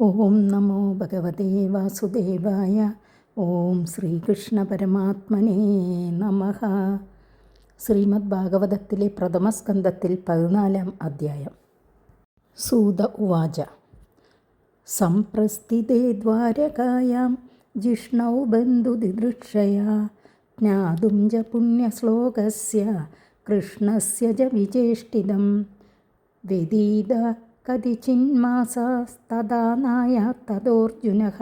ഓം നമോ ഭഗവതേ വാസുദേവായ. ഓം ശ്രീകൃഷ്ണ പരമാത്മനേ നമ. ശ്രീമദ് ഭാഗവതത്തിലെ പ്രഥമസ്കന്ധത്തിൽ പതിനാലാം അധ്യായം. സൂത ഉവാച. സംപ്രസ്ഥിതേ ദ്വാരകായാം ജിഷ്ണൗ ബന്ധുദിദൃക്ഷയാ. ജ്ഞാതും ച പുണ്യശ്ലോകസ്യ കൃഷ്ണസ്യ ച വിചേഷ്ടിതം വ്യതീത കതിചിന്മാസാസ്തഥാ നായാത്തതോർജുനഃ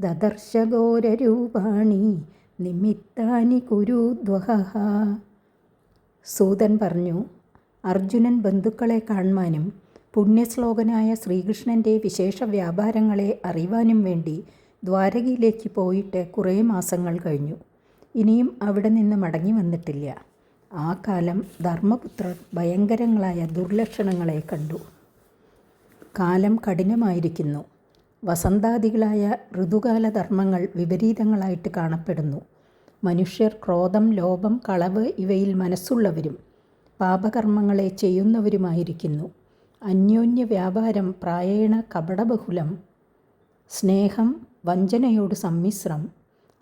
ദദർശഘോരൂപാണി നിമിത്താനി കുരുദ്വഹ സൂതൻ പറഞ്ഞു അർജുനൻ ബന്ധുക്കളെ കാണുവാനും പുണ്യശ്ലോകനായ ശ്രീകൃഷ്ണന്റെ വിശേഷ വ്യാപാരങ്ങളെ അറിയുവാനും വേണ്ടി ദ്വാരകയിലേക്ക് പോയിട്ട് കുറേ മാസങ്ങൾ കഴിഞ്ഞു. ഇനിയും അവിടെ നിന്ന് മടങ്ങി വന്നിട്ടില്ല. ആ കാലം ധർമ്മപുത്രർ ഭയങ്കരങ്ങളായ ദുർലക്ഷണങ്ങളെ കണ്ടു. കാലം കഠിനമായിരിക്കുന്നു. വസന്താദികളായ ഋതുകാല ധർമ്മങ്ങൾ വിപരീതങ്ങളായിട്ട് കാണപ്പെടുന്നു. മനുഷ്യർ ക്രോധം ലോഭം കളവ് ഇവയിൽ മനസ്സുള്ളവരും പാപകർമ്മങ്ങളെ ചെയ്യുന്നവരുമായിരിക്കുന്നു. അന്യോന്യ വ്യാപാരം പ്രായേണ കപടബഹുലം സ്നേഹം വഞ്ചനയോട് സമ്മിശ്രം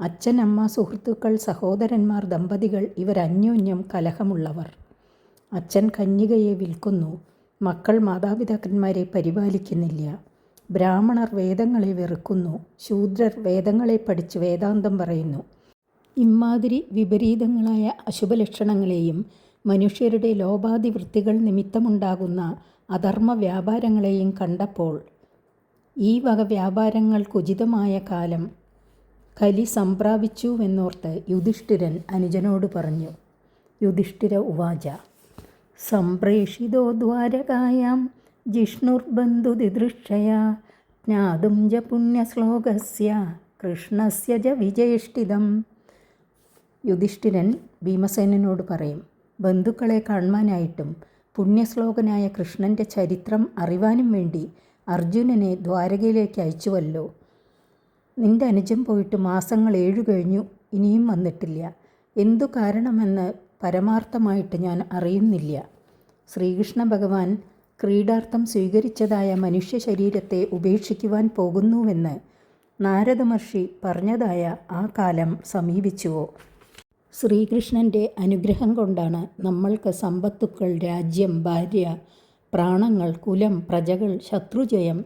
അച്ഛനമ്മ സുഹൃത്തുക്കൾ സഹോദരന്മാർ ദമ്പതികൾ ഇവരന്യോന്യം കലഹമുള്ളവർ. അച്ഛൻ കന്യകയെ വിൽക്കുന്നു മക്കൾ മാതാപിതാക്കന്മാരെ പരിപാലിക്കുന്നില്ല. ബ്രാഹ്മണർ വേദങ്ങളെ വെറുക്കുന്നു. ശൂദ്രർ വേദങ്ങളെ പഠിച്ച് വേദാന്തം പറയുന്നു. ഇമ്മാതിരി വിപരീതങ്ങളായ അശുഭലക്ഷണങ്ങളെയും മനുഷ്യരുടെ ലോപാതിവൃത്തികൾ നിമിത്തമുണ്ടാകുന്ന അധർമ്മ വ്യാപാരങ്ങളെയും കണ്ടപ്പോൾ ഈ വക വ്യാപാരങ്ങൾക്കുചിതമായ കാലം കലി സംപ്രാപിച്ചുവെന്നോർത്ത് യുധിഷ്ഠിരൻ അനുജനോട് പറഞ്ഞു. യുധിഷ്ഠിര ഉവാച സംപ്രേഷിതോ ദ്വാരകായാം ജിഷ്ണുർബന്ധുദിദൃക്ഷയാ ജ്ഞാതും ജ പുണ്യശ്ലോകസ്യ കൃഷ്ണസ്യ ജ വിജേഷ്ടിതം യുധിഷ്ഠിരൻ ഭീമസേനോട് പറയും ബന്ധുക്കളെ കാണുവാനായിട്ടും പുണ്യശ്ലോകനായ കൃഷ്ണന്റെ ചരിത്രം അറിവാനും വേണ്ടി അർജുനനെ ദ്വാരകയിലേക്ക് അയച്ചുവല്ലോ. നിന്റെ അനുജം പോയിട്ട് മാസങ്ങൾ ഏഴു കഴിഞ്ഞു ഇനിയും വന്നിട്ടില്ല. എന്തു കാരണമെന്ന് പരമാർത്ഥമായിട്ട് ഞാൻ അറിയുന്നില്ല. ശ്രീകൃഷ്ണ ഭഗവാൻ ക്രീഡാർത്ഥം സ്വീകരിച്ചതായ മനുഷ്യ ശരീരത്തെ ഉപേക്ഷിക്കുവാൻ പോകുന്നുവെന്ന് നാരദമഹർഷി പറഞ്ഞതായ ആ കാലം സമീപിച്ചുവോ? ശ്രീകൃഷ്ണന്റെ അനുഗ്രഹം കൊണ്ടാണ് നമ്മൾക്ക് സമ്പത്തുക്കൾ രാജ്യം ഭാര്യ പ്രാണങ്ങൾ കുലം പ്രജകൾ ശത്രുജയം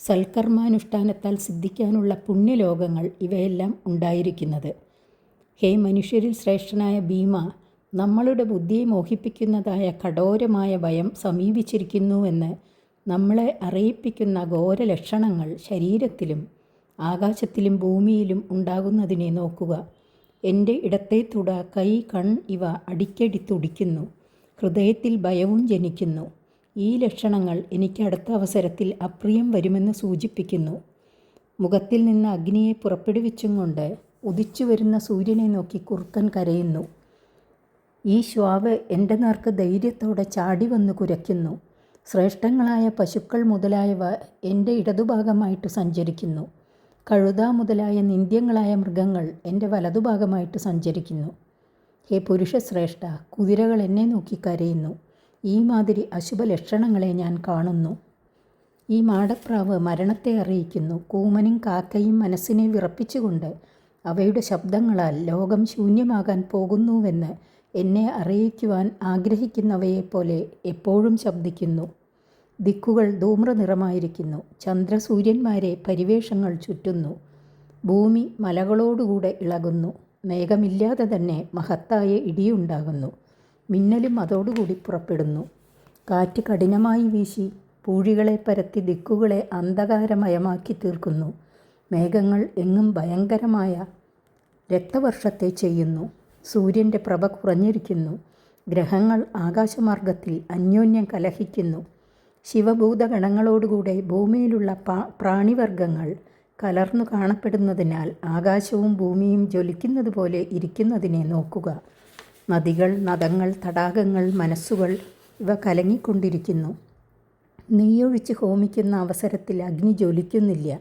സൽക്കർമാനുഷ്ഠാനത്താൽ സിദ്ധിക്കാനുള്ള പുണ്യലോകങ്ങൾ ഇവയെല്ലാം ഉണ്ടായിരിക്കുന്നത്. ഹേ മനുഷ്യരിൽ ശ്രേഷ്ഠനായ ഭീമ നമ്മളുടെ ബുദ്ധിയെ മോഹിപ്പിക്കുന്നതായ കഠോരമായ ഭയം സമീപിച്ചിരിക്കുന്നുവെന്ന് നമ്മളെ അറിയിപ്പിക്കുന്ന ഘോരലക്ഷണങ്ങൾ ശരീരത്തിലും ആകാശത്തിലും ഭൂമിയിലും ഉണ്ടാകുന്നതിനെ നോക്കുക. എന്റെ ഇടത്തെ തുട കൈ കൺ ഇവ അടിക്കടി തുടിക്കുന്നു. ഹൃദയത്തിൽ ഭയവും ജനിക്കുന്നു. ഈ ലക്ഷണങ്ങൾ എനിക്ക് അടുത്ത അവസരത്തിൽ അപ്രിയം വരുമെന്ന് സൂചിപ്പിക്കുന്നു. മുഖത്തിൽ നിന്ന് അഗ്നിയെ പുറപ്പെടുവിച്ചും കൊണ്ട് ഉദിച്ചു വരുന്ന സൂര്യനെ നോക്കി കുറുക്കൻ കരയുന്നു. ഈ ശ്വാവ് എന്റെ നേർക്ക് ധൈര്യത്തോടെ ചാടി വന്ന് കുരയ്ക്കുന്നു. ശ്രേഷ്ഠങ്ങളായ പശുക്കൾ മുതലായവ എന്റെ ഇടതുഭാഗമായിട്ട് സഞ്ചരിക്കുന്നു. കഴുത മുതലായ നിന്ദ്യങ്ങളായ മൃഗങ്ങൾ എന്റെ വലതുഭാഗമായിട്ട് സഞ്ചരിക്കുന്നു. ഹേ പുരുഷശ്രേഷ്ഠ കുതിരകൾ എന്നെ നോക്കി കരയുന്നു. ഈ മാതിരി അശുഭ ലക്ഷണങ്ങളെ ഞാൻ കാണുന്നു. ഈ മാടപ്രാവ് മരണത്തെ അറിയിക്കുന്നു. കൂമനും കാക്കയും മനസ്സിനെ വിറപ്പിച്ചുകൊണ്ട് അവയുടെ ശബ്ദങ്ങളാൽ ലോകം ശൂന്യമാകാൻ പോകുന്നുവെന്ന് എന്നെ അറിയിക്കുവാൻ ആഗ്രഹിക്കുന്നവയെപ്പോലെ എപ്പോഴും ശബ്ദിക്കുന്നു. ദിക്കുകൾ ധൂമ്രനിറമായിരിക്കുന്നു. ചന്ദ്രസൂര്യന്മാരെ പരിവേഷങ്ങൾ ചുറ്റുന്നു. ഭൂമി മലകളോടുകൂടെ ഇളകുന്നു. മേഘമില്ലാതെ തന്നെ മഹത്തായ ഇടിയുണ്ടാകുന്നു. മിന്നലും അതോടുകൂടി പുറപ്പെടുന്നു. കാറ്റ് കഠിനമായി വീശി പൂഴികളെ പരത്തി ദിക്കുകളെ അന്ധകാരമയമാക്കി തീർക്കുന്നു. മേഘങ്ങൾ എങ്ങും ഭയങ്കരമായ രക്തവർഷത്തെ ചെയ്യുന്നു. സൂര്യന്റെ പ്രഭ കുറഞ്ഞിരിക്കുന്നു. ഗ്രഹങ്ങൾ ആകാശമാർഗത്തിൽ അന്യോന്യം കലഹിക്കുന്നു. ശിവഭൂതഗണങ്ങളോടുകൂടെ ഭൂമിയിലുള്ള പാ പ്രാണിവർഗങ്ങൾ കലർന്നു കാണപ്പെടുന്നതിനാൽ ആകാശവും ഭൂമിയും ജ്വലിക്കുന്നത് പോലെ ഇരിക്കുന്നതിനെ നോക്കുക. നദികൾ നദങ്ങൾ തടാകങ്ങൾ മനസ്സുകൾ ഇവ കലങ്ങിക്കൊണ്ടിരിക്കുന്നു. നെയ്യൊഴിച്ച് ഹോമിക്കുന്ന അവസരത്തിൽ അഗ്നി ജ്വലിക്കുന്നില്ല.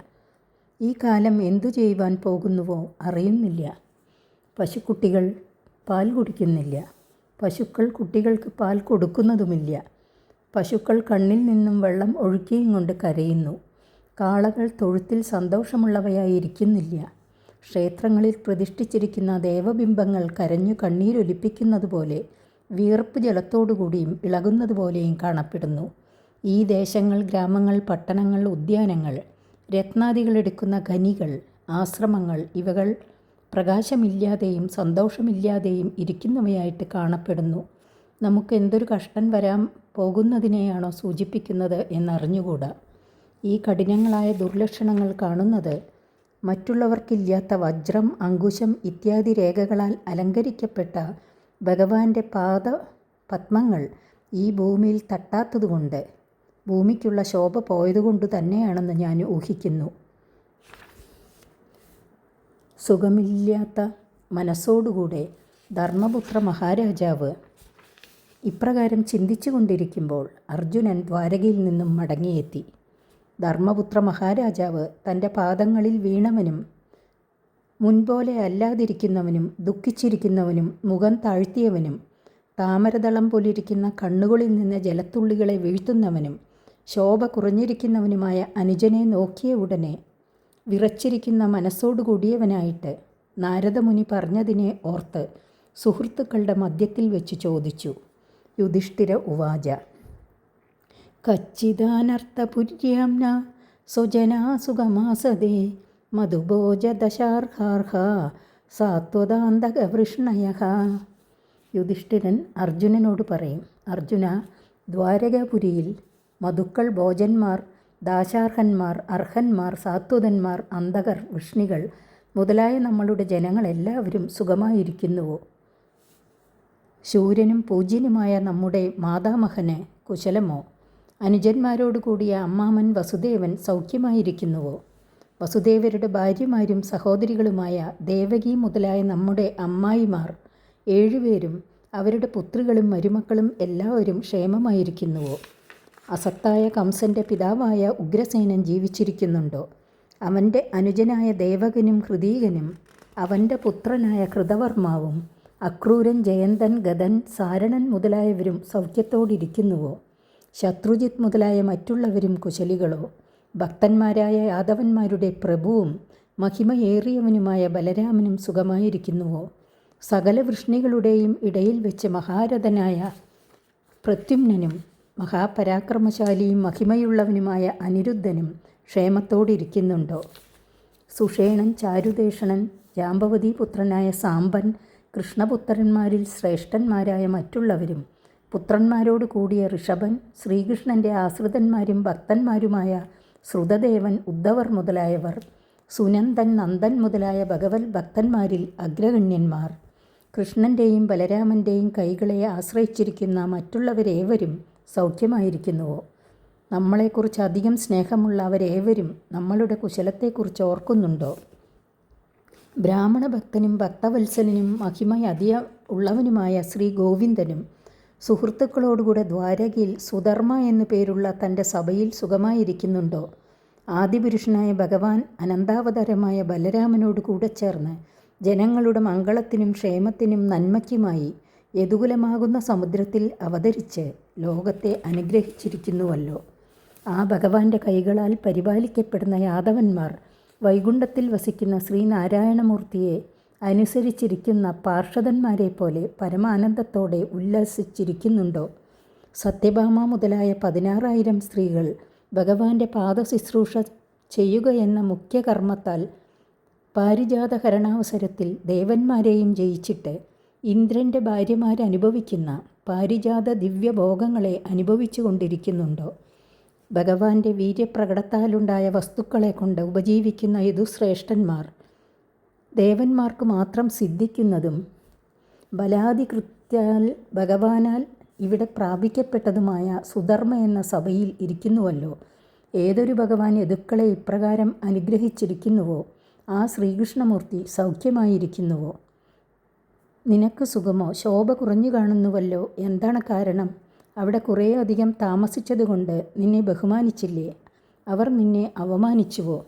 ഈ കാലം എന്തു ചെയ്യുവാൻ പോകുന്നുവോ അറിയുന്നില്ല. പശുക്കുട്ടികൾ പാൽ കുടിക്കുന്നില്ല. പശുക്കൾ കുട്ടികൾക്ക് പാൽ കൊടുക്കുന്നതുമില്ല. പശുക്കൾ കണ്ണിൽ നിന്നും വെള്ളം ഒഴുക്കിയും കൊണ്ട് കരയുന്നു. കാളകൾ തൊഴുത്തിൽ സന്തോഷമുള്ളവയായിരിക്കുന്നില്ല. ക്ഷേത്രങ്ങളിൽ പ്രതിഷ്ഠിച്ചിരിക്കുന്ന ദേവബിംബങ്ങൾ കരഞ്ഞു കണ്ണീരൊലിപ്പിക്കുന്നതുപോലെ വിയർപ്പ് ജലത്തോടുകൂടിയും ഇളകുന്നതുപോലെയും കാണപ്പെടുന്നു. ഈ ദേശങ്ങൾ ഗ്രാമങ്ങൾ പട്ടണങ്ങൾ ഉദ്യാനങ്ങൾ രത്നാദികളെടുക്കുന്ന ഖനികൾ ആശ്രമങ്ങൾ ഇവകൾ പ്രകാശമില്ലാതെയും സന്തോഷമില്ലാതെയും ഇരിക്കുന്നവയായിട്ട് കാണപ്പെടുന്നു. നമുക്ക് എന്തൊരു കഷ്ടം വരാൻ പോകുന്നതിനെയാണോ സൂചിപ്പിക്കുന്നത് എന്നറിഞ്ഞുകൂടാ. ഈ കഠിനങ്ങളായ ദുർലക്ഷണങ്ങൾ കാണുന്നത് മറ്റുള്ളവർക്കില്ലാത്ത വജ്രം അങ്കുശം ഇത്യാദി രേഖകളാൽ അലങ്കരിക്കപ്പെട്ട ഭഗവാന്റെ പാദ പത്മങ്ങൾ ഈ ഭൂമിയിൽ തട്ടാത്തതുകൊണ്ട് ഭൂമിക്കുള്ള ശോഭ പോയതുകൊണ്ട് തന്നെയാണെന്ന് ഞാൻ ഊഹിക്കുന്നു. സുഖമില്ലാത്ത മനസ്സോടുകൂടെ ധർമ്മപുത്ര മഹാരാജാവ് ഇപ്രകാരം ചിന്തിച്ചു കൊണ്ടിരിക്കുമ്പോൾ അർജുനൻ ദ്വാരകയിൽ നിന്നും മടങ്ങിയെത്തി. ധർമ്മപുത്ര മഹാരാജാവ് തന്റെ പാദങ്ങളിൽ വീണവനും മുൻപോലെ അല്ലാതിരിക്കുന്നവനും ദുഃഖിച്ചിരിക്കുന്നവനും മുഖം താഴ്ത്തിയവനും താമരതളം പോലിരിക്കുന്ന കണ്ണുകളിൽ നിന്ന് ജലത്തുള്ളികളെ വീഴ്ത്തുന്നവനും ശോഭ കുറഞ്ഞിരിക്കുന്നവനുമായ അനുജനെ നോക്കിയ ഉടനെ വിറച്ചിരിക്കുന്ന മനസ്സോടുകൂടിയവനായിട്ട് നാരദമുനി പറഞ്ഞതിനെ ഓർത്ത് സുഹൃത്തുക്കളുടെ മധ്യത്തിൽ വെച്ച് ചോദിച്ചു. യുധിഷ്ഠിര ഉവാച. കച്ചിദാനർത്ഥപുര്യാംന സ്വജനാ സുഖമാസദേ മധുഭോജദശാർഹാർഹ സാത്വതാന്തകവൃഷ്ണയ യുധിഷ്ഠിരൻ അർജുനനോട് പറയും അർജുന ദ്വാരകാപുരിയിൽ മധുക്കൾ ഭോജന്മാർ ദാശാർഹന്മാർ അർഹന്മാർ സാത്വതന്മാർ അന്തകർ വിഷ്ണികൾ മുതലായ നമ്മളുടെ ജനങ്ങളെല്ലാവരും സുഖമായിരിക്കുന്നുവോ? ശൂര്യനും പൂജ്യനുമായ നമ്മുടെ മാതാമഹന് കുശലമോ? അനുജന്മാരോടുകൂടിയ അമ്മാമൻ വസുദേവൻ സൗഖ്യമായിരിക്കുന്നുവോ? വസുദേവരുടെ ഭാര്യമാരും സഹോദരികളുമായ ദേവകി മുതലായ നമ്മുടെ അമ്മായിമാർ ഏഴുപേരും അവരുടെ പുത്രികളും മരുമക്കളും എല്ലാവരും ക്ഷേമമായിരിക്കുന്നുവോ? അസത്തായ കംസന്റെ പിതാവായ ഉഗ്രസേനൻ ജീവിച്ചിരിക്കുന്നുണ്ടോ? അവന്റെ അനുജനായ ദേവകനും ഹൃദീകനും അവന്റെ പുത്രനായ കൃതവർമാവും അക്രൂരൻ ജയന്തൻ ഗതൻ സാരണൻ മുതലായവരും സൗഖ്യത്തോടിരിക്കുന്നുവോ? ശത്രുജിത്ത് മുതലായ മറ്റുള്ളവരും കുശലികളോ? ഭക്തന്മാരായ യാദവന്മാരുടെ പ്രഭുവും മഹിമയേറിയവനുമായ ബലരാമനും സുഖമായിരിക്കുന്നുവോ? സകല വൃഷ്ണികളുടെയും ഇടയിൽ വെച്ച് മഹാരഥനായ പ്രത്യുമ്നനും മഹാപരാക്രമശാലിയും മഹിമയുള്ളവനുമായ അനിരുദ്ധനും ക്ഷേമത്തോടിരിക്കുന്നുണ്ടോ? സുഷേണൻ ചാരുദേഷണൻ ജാമ്പവതി പുത്രനായ സാമ്പൻ കൃഷ്ണപുത്രന്മാരിൽ ശ്രേഷ്ഠന്മാരായ മറ്റുള്ളവരും പുത്രന്മാരോട് കൂടിയ ഋഷഭൻ ശ്രീകൃഷ്ണന്റെ ആശ്രിതന്മാരും ഭക്തന്മാരുമായ ശ്രുതദേവൻ ഉദ്ധവർ മുതലായവർ സുനന്ദൻ നന്ദൻ മുതലായ ഭഗവത് ഭക്തന്മാരിൽ അഗ്രഗണ്യന്മാർ കൃഷ്ണന്റെയും ബലരാമന്റെയും കൈകളെ ആശ്രയിച്ചിരിക്കുന്ന മറ്റുള്ളവരേവരും സൗഖ്യമായിരിക്കുന്നുവോ? നമ്മളെക്കുറിച്ച് അധികം സ്നേഹമുള്ള അവരേവരും നമ്മളുടെ കുശലത്തെക്കുറിച്ച് ഓർക്കുന്നുണ്ടോ? ബ്രാഹ്മണ ഭക്തനും ഭക്തവത്സലനും മഹിമ അധിക ഉള്ളവനുമായ ശ്രീ ഗോവിന്ദനും സുഹൃത്തുക്കളോടുകൂടെ ദ്വാരകയിൽ സുധർമ്മ എന്നു പേരുള്ള തന്റെ സഭയിൽ സുഖമായിരിക്കുന്നുണ്ടോ? ആദിപുരുഷനായ ഭഗവാൻ അനന്താവതാരമായ ബലരാമനോട് കൂടെ ചേർന്ന് ജനങ്ങളുടെ മംഗളത്തിനും ക്ഷേമത്തിനും നന്മയ്ക്കുമായി യദുകുലമാകുന്ന സമുദ്രത്തിൽ അവതരിച്ച് ലോകത്തെ അനുഗ്രഹിച്ചിരിക്കുന്നുവല്ലോ. ആ ഭഗവാന്റെ കൈകളാൽ പരിപാലിക്കപ്പെടുന്ന യാദവന്മാർ വൈകുണ്ഠത്തിൽ വസിക്കുന്ന ശ്രീനാരായണമൂർത്തിയെ അനുസരിച്ചിരിക്കുന്ന പാർഷദന്മാരെ പോലെ പരമാനന്ദത്തോടെ ഉല്ലസിച്ചിരിക്കുന്നുണ്ടോ? സത്യഭാമ മുതലായ പതിനാറായിരം സ്ത്രീകൾ ഭഗവാന്റെ പാദശുശ്രൂഷ ചെയ്യുക എന്ന മുഖ്യ കർമ്മത്താൽ പാരിജാത ഹരണാവസരത്തിൽ ദേവന്മാരെയും ജയിച്ചിട്ട് ഇന്ദ്രന്റെ ഭാര്യമാരനുഭവിക്കുന്ന പാരിജാത ദിവ്യഭോഗങ്ങളെ അനുഭവിച്ചു കൊണ്ടിരിക്കുന്നുണ്ടോ ഭഗവാന്റെ വീര്യപ്രകടത്താലുണ്ടായ വസ്തുക്കളെ കൊണ്ട് ഉപജീവിക്കുന്ന യദുശ്രേഷ്ഠന്മാർ ദേവന്മാർക്ക് മാത്രം സിദ്ധിക്കുന്നതും ബലാധികൃത്യാൽ ഭഗവാനാൽ ഇവിടെ പ്രാപിക്കപ്പെട്ടതുമായ സുധർമ്മ എന്ന സഭയിൽ ഇരിക്കുന്നുവല്ലോ. ഏതൊരു ഭഗവാൻ യദുക്കളെ ഇപ്രകാരം അനുഗ്രഹിച്ചിരിക്കുന്നുവോ? ആ ശ്രീകൃഷ്ണമൂർത്തി സൗഖ്യമായിരിക്കുന്നുവോ? നിനക്ക് സുഖമോ? ശോഭ കുറഞ്ഞു കാണുന്നുവല്ലോ. എന്താണ് കാരണം? അവിടെ കുറേ അധികം താമസിച്ചതുകൊണ്ട് നിന്നെ ബഹുമാനിച്ചില്ലേ? അവർ നിന്നെ അവമാനിച്ചുവോ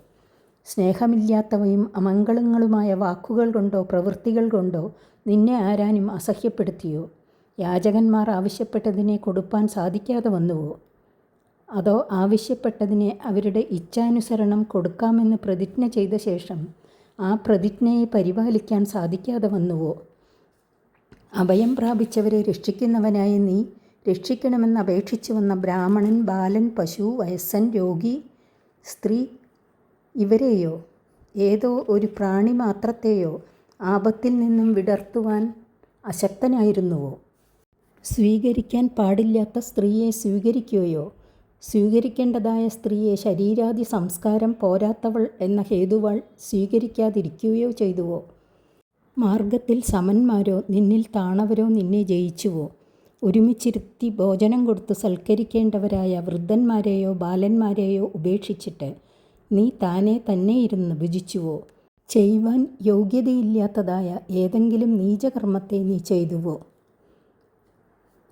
സ്നേഹമില്ലാത്തവയും അമംഗളങ്ങളുമായ വാക്കുകൾ കൊണ്ടോ പ്രവൃത്തികൾ കൊണ്ടോ നിന്നെ ആരാനും അസഹ്യപ്പെടുത്തിയോ? യാചകന്മാർ ആവശ്യപ്പെട്ടതിനെ കൊടുപ്പാൻ സാധിക്കാതെ വന്നുവോ? അതോ ആവശ്യപ്പെട്ടതിനെ അവരുടെ ഇച്ഛാനുസരണം കൊടുക്കാമെന്ന് പ്രതിജ്ഞ ചെയ്ത ശേഷം ആ പ്രതിജ്ഞയെ പരിപാലിക്കാൻ സാധിക്കാതെ വന്നുവോ? അഭയം പ്രാപിച്ചവരെ രക്ഷിക്കുന്നവനായി നീ രക്ഷിക്കണമെന്ന് അപേക്ഷിച്ചു വന്ന ബ്രാഹ്മണൻ ബാലൻ പശു വയസ്സൻ രോഗി സ്ത്രീ ഇവരെയോ? ഏതോ ഒരു പ്രാണി മാത്രത്തെയോ ആപത്തിൽ നിന്നും വിടർത്തുവാൻ അശക്തനായിരുന്നുവോ? സ്വീകരിക്കാൻ പാടില്ലാത്ത സ്ത്രീയെ സ്വീകരിക്കുകയോ സ്വീകരിക്കേണ്ടതായ സ്ത്രീയെ ശരീരാദി സംസ്കാരം പോരാത്തവൾ എന്ന ഹേതുവാൾ സ്വീകരിക്കാതിരിക്കുകയോ ചെയ്തുവോ? മാർഗത്തിൽ സമന്മാരോ നിന്നിൽ താണവരോ നിന്നെ ജയിച്ചുവോ? ഒരുമിച്ചിരുത്തി ഭോജനം കൊടുത്ത് സൽക്കരിക്കേണ്ടവരായ വൃദ്ധന്മാരെയോ ബാലന്മാരെയോ ഉപേക്ഷിച്ചിട്ട് നീ താനെ തന്നെ ഇരുന്ന് ഭുജിച്ചുവോ? ചെയ്യുവാൻ യോഗ്യതയില്ലാത്തതായ ഏതെങ്കിലും നീചകർമ്മത്തെ നീ ചെയ്തുവോ?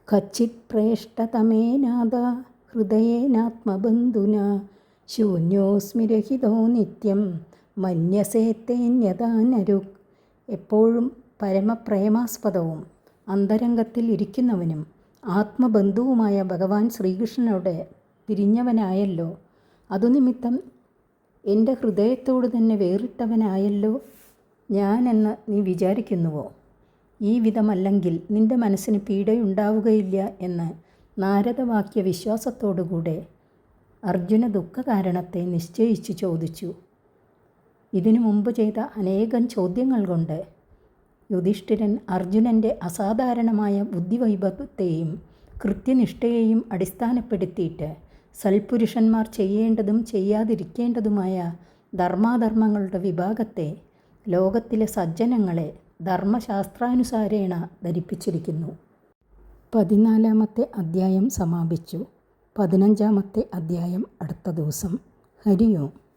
കച്ചിത് പ്രേഷ്ടതമേനാഥ ഹൃദയേനാത്മബന്ധുന ശൂന്യോസ്മിരഹിതോ നിത്യം മന്യസേത്തേന്യതാനരു എപ്പോഴും പരമപ്രേമാസ്പദവും അന്തരംഗത്തിൽ ഇരിക്കുന്നവനും ആത്മബന്ധുവുമായ ഭഗവാൻ ശ്രീകൃഷ്ണനോട് പിരിഞ്ഞവനായല്ലോ അതുനിമിത്തം എന്റെ ഹൃദയത്തോട് തന്നെ വേറിട്ടവനായല്ലോ ഞാനെന്ന് നീ വിചാരിക്കുന്നുവോ? ഈ വിധമല്ലെങ്കിൽ നിന്റെ മനസ്സിന് പീഡയുണ്ടാവുകയില്ല എന്ന് നാരദവാക്യ വിശ്വാസത്തോടുകൂടെ അർജുന ദുഃഖകാരണത്തെ നിശ്ചയിച്ചു ചോദിച്ചു. ഇതിനു മുമ്പ് ചെയ്ത അനേകം ചോദ്യങ്ങൾ കൊണ്ട് യുധിഷ്ഠിരൻ അർജുനന്റെ അസാധാരണമായ ബുദ്ധിവൈഭവത്തെയും കൃത്യനിഷ്ഠയെയും അടിസ്ഥാനപ്പെടുത്തിയിട്ട് സൽപുരുഷന്മാർ ചെയ്യേണ്ടതും ചെയ്യാതിരിക്കേണ്ടതുമായ ധർമാധർമ്മങ്ങളുടെ വിഭാഗത്തെ ലോകത്തിലെ സജ്ജനങ്ങളെ ധർമ്മശാസ്ത്രാനുസാരേണ ധരിപ്പിച്ചിരിക്കുന്നു. പതിനാലാമത്തെ അധ്യായം സമാപിച്ചു. പതിനഞ്ചാമത്തെ അധ്യായം അടുത്ത ദിവസം. ഹരി ഓം